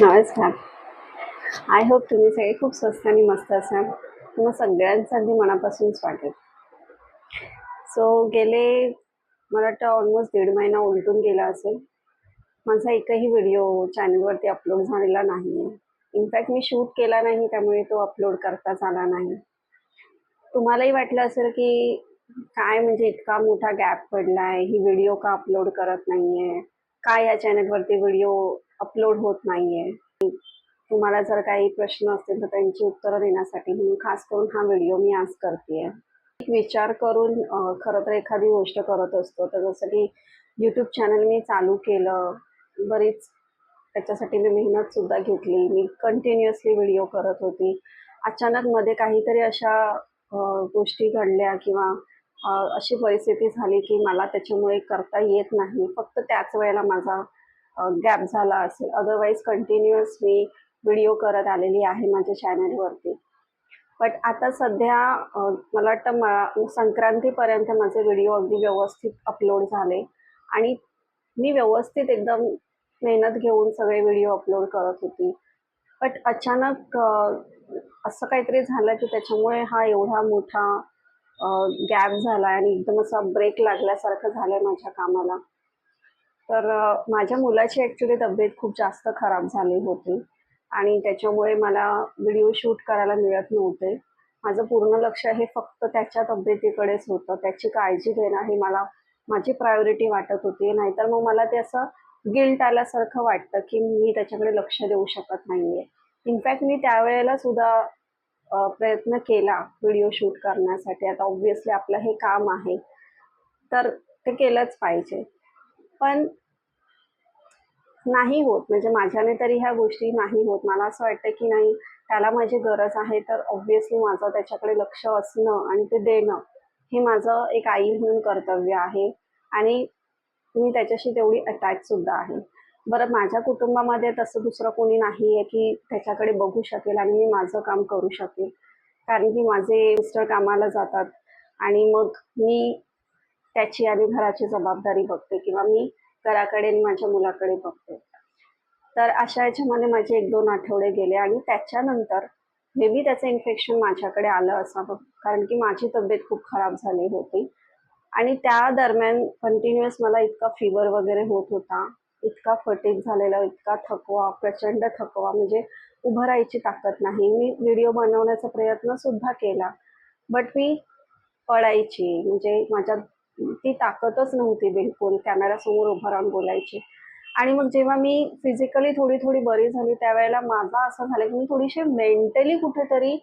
नमस्कार I hope तुम्ही सगळे खूप स्वस्त आणि मस्त असाल. तुम्हा सगळ्यांचं अगदी मनापासून स्वागत सो गेले मला वाटतं ऑलमोस्ट दीड महिना उलटून गेला असेल. माझा एकही व्हिडिओ चॅनलवरती अपलोड झालेला नाही आहे इनफॅक्ट मी शूट केला नाही त्यामुळे तो अपलोड करताच आला नाही. तुम्हालाही वाटलं असेल की काय म्हणजे इतका मोठा गॅप पडला आहे ही व्हिडिओ का अपलोड करत नाही आहे का या चॅनलवरती व्हिडिओ अपलोड होत नाही आहे तुम्हाला जर काही प्रश्न असतील तर त्यांची उत्तरं देण्यासाठी म्हणून खास करून हा व्हिडिओ मी आज करते एक विचार करून खरं तर एखादी गोष्ट करत असतो. तर जसं की यूट्यूब चॅनल मी चालू केलं बरीच त्याच्यासाठी मी मेहनतसुद्धा घेतली. मी कंटिन्युअसली व्हिडिओ करत होती. अचानक मध्ये काहीतरी अशा गोष्टी घडल्या किंवा अशी परिस्थिती झाली की मला त्याच्यामुळे करता येत नाही. फक्त त्याच वेळेला माझा गॅप झाला असेल. अदरवाईज कंटिन्युअस मी व्हिडिओ करत आलेली आहे माझ्या चॅनलवरती बट आता सध्या मला वाटतं मा संक्रांतीपर्यंत माझे व्हिडिओ अगदी व्यवस्थित अपलोड झाले. आणि मी व्यवस्थित एकदम मेहनत घेऊन सगळे व्हिडिओ अपलोड करत होती. बट अचानक असं काहीतरी झालं की त्याच्यामुळे हा एवढा मोठा गॅप झाला आणि एकदम असा ब्रेक लागल्यासारखं झालं माझ्या कामाला. तर माझ्या मुलाची ॲक्च्युली तब्येत खूप जास्त खराब झाली होती आणि त्याच्यामुळे मला व्हिडिओ शूट करायला मिळत नव्हते. माझं पूर्ण लक्ष हे फक्त त्याच्या तब्येतीकडेच होतं. त्याची काळजी घेणं हे मला माझी प्रायोरिटी वाटत होती. नाहीतर मग मला ते असं गिल्ट आल्यासारखं वाटतं की मी त्याच्याकडे लक्ष देऊ शकत नाही आहे इनफॅक्ट मी त्यावेळेला सुद्धा प्रयत्न केला व्हिडिओ शूट करण्यासाठी. आता ऑब्व्हियसली आपलं हे काम आहे. तर ते केलंच पाहिजे. पण नाही होत. म्हणजे माझ्याने तरी ह्या गोष्टी नाही होत. मला असं वाटतं की नाही त्याला माझी गरज आहे. तर ऑब्व्हियसली माझं त्याच्याकडे लक्ष असणं आणि ते देणं हे माझं एक आई म्हणून कर्तव्य आहे. आणि मी त्याच्याशी तेवढी अटॅचसुद्धा आहे. बरं माझ्या कुटुंबामध्ये तसं दुसरं कोणी नाही आहे की त्याच्याकडे बघू शकेल आणि मी माझं काम करू शकेल. कारण की माझे मिस्टर कामाला जातात आणि मग मी त्याची आणि घराची जबाबदारी बघते किंवा मी घराकडे आणि माझ्या मुलाकडे बघते. तर अशा याच्यामध्ये माझे एक दोन आठवडे गेले आणि त्याच्यानंतर मे बी त्याचं इन्फेक्शन माझ्याकडे आलं असावं. कारण की माझी तब्येत खूप खराब झाली होती. आणि त्या दरम्यान कंटिन्युअस मला इतका फिवर वगैरे होत होता. इतका फटीक झालेला इतका थकवा प्रचंड थकवा म्हणजे उभं राहायची ताकद नाही. मी व्हिडिओ बनवण्याचा प्रयत्न सुद्धा केला. बट मी पळायची म्हणजे माझ्या ती ताकदच नव्हती बिलकुल कॅमेरासमोर उभं राहून बोलायची. आणि मग जेव्हा मी फिजिकली थोडी थोडी बरी झाली त्यावेळेला माझा असं झालं की मी थोडीशी मेंटली कुठेतरी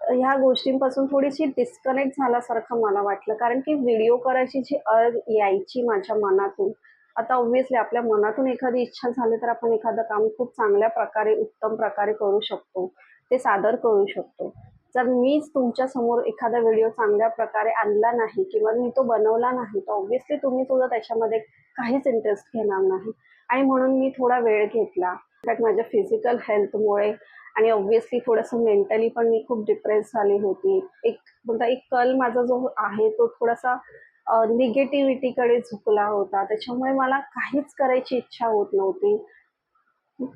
ह्या गोष्टींपासून थोडीशी डिस्कनेक्ट झाल्यासारखं मला वाटलं. कारण की व्हिडिओ करायची जी अळ यायची माझ्या मनातून आता ऑब्व्हियसली आपल्या मनातून एखादी इच्छा झाली तर आपण एखादं काम खूप चांगल्या प्रकारे उत्तम प्रकारे करू शकतो. ते सादर करू शकतो. जर मीच तुमच्यासमोर एखादा व्हिडिओ चांगल्या प्रकारे आणला नाही किंवा मी तो बनवला नाही तर ऑब्व्हियसली तुम्ही सुद्धा त्याच्यामध्ये काहीच इंटरेस्ट घेणार नाही. आणि म्हणून मी थोडा वेळ घेतला. इनफॅक्ट माझ्या फिजिकल हेल्थमुळे आणि ऑब्व्हियसली थोडंसं मेंटली पण मी खूप डिप्रेस झाली होती. एक म्हणता एक कल माझा जो आहे तो थोडासा निगेटिव्हिटीकडे झुकला होता. त्याच्यामुळे मला काहीच करायची इच्छा होत नव्हती.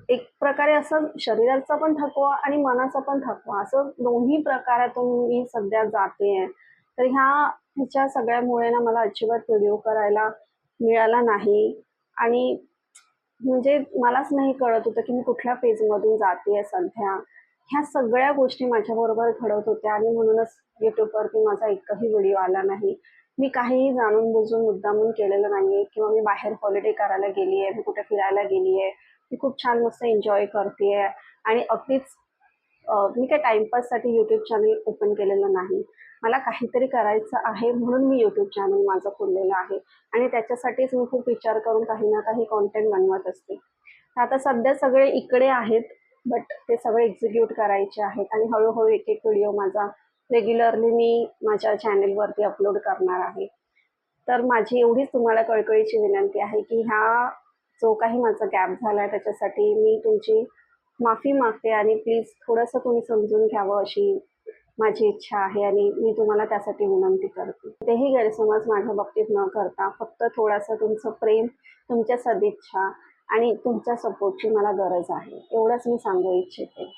एक प्रकारे असं शरीराचा पण थकवा आणि मनाचा पण थकवा असं दोन्ही प्रकारातून मी सध्या जाते आहे. तर ह्या ह्याच्या सगळ्यामुळे ना मला अजिबात व्हिडिओ करायला मिळाला नाही. आणि म्हणजे मलाच नाही कळत होतं की मी कुठल्या फेजमधून जाते आहे सध्या. ह्या सगळ्या गोष्टी माझ्याबरोबर घडत होत्या आणि म्हणूनच यूट्यूबवरती माझा एकही व्हिडिओ आला नाही. मी काहीही जाणून बुजून मुद्दामून केलेलं नाही आहे किंवा मी बाहेर हॉलिडे करायला गेली आहे मी कुठे फिरायला गेली आहे मी खूप छान मस्त एन्जॉय करते आहे आणि अगदीच मी काय टाईमपाससाठी यूट्यूब चॅनल ओपन केलेलं नाही. मला काहीतरी करायचं आहे म्हणून मी यूट्यूब चॅनल माझं खोललेलं आहे आणि त्याच्यासाठीच मी खूप विचार करून काही ना काही कॉन्टेंट बनवत असते. आता सध्या सगळे इकडे आहेत बट ते सगळे एक्झिक्यूट करायचे आहेत आणि हळूहळू एक एक व्हिडिओ माझा रेग्युलरली मी माझ्या चॅनेलवरती अपलोड करणार आहे. तर माझी एवढीच तुम्हाला कळकळीची विनंती आहे की ह्या जो काही माझा गॅप झाला आहे त्याच्यासाठी मी तुमची माफी मागते आणि प्लीज थोडंसं तुम्ही समजून घ्यावं अशी माझी इच्छा आहे आणि मी तुम्हाला त्यासाठी विनंती करते. तेही गैरसमज माझ्या बाबतीत न करता फक्त थोडासा तुमचं प्रेम तुमच्या सदिच्छा आणि तुमच्या सपोर्टची मला गरज आहे. एवढंच मी सांगू इच्छिते.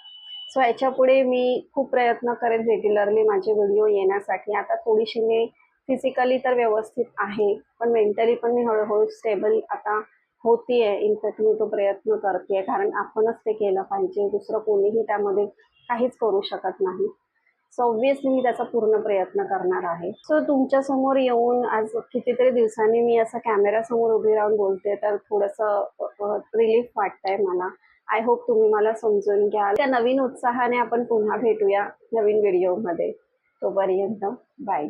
सो याच्यापुढे मी खूप प्रयत्न करेन रेग्युलरली माझे व्हिडिओ येण्यासाठी. आता थोडीशी मी फिजिकली तर व्यवस्थित आहे पण मेंटली पण मी हळूहळू स्टेबल आता होतीये. इनफॅक्ट मी तो प्रयत्न करते कारण आपणच ते केलं पाहिजे. दुसरं कोणीही त्यामध्ये काहीच करू शकत नाही. सो ऑब्विसली मी त्याचा पूर्ण प्रयत्न करणार आहे. सो तुमच्यासमोर येऊन आज कितीतरी दिवसांनी मी असं कॅमेऱ्यासमोर उभी राहून बोलते तर थोडंसं रिलीफ वाटतंय मला. आय होप तुम्ही मला समजून घ्याल. त्या नवीन उत्साहाने आपण पुन्हा भेटूया नवीन व्हिडिओमध्ये तोपर्यंत बाय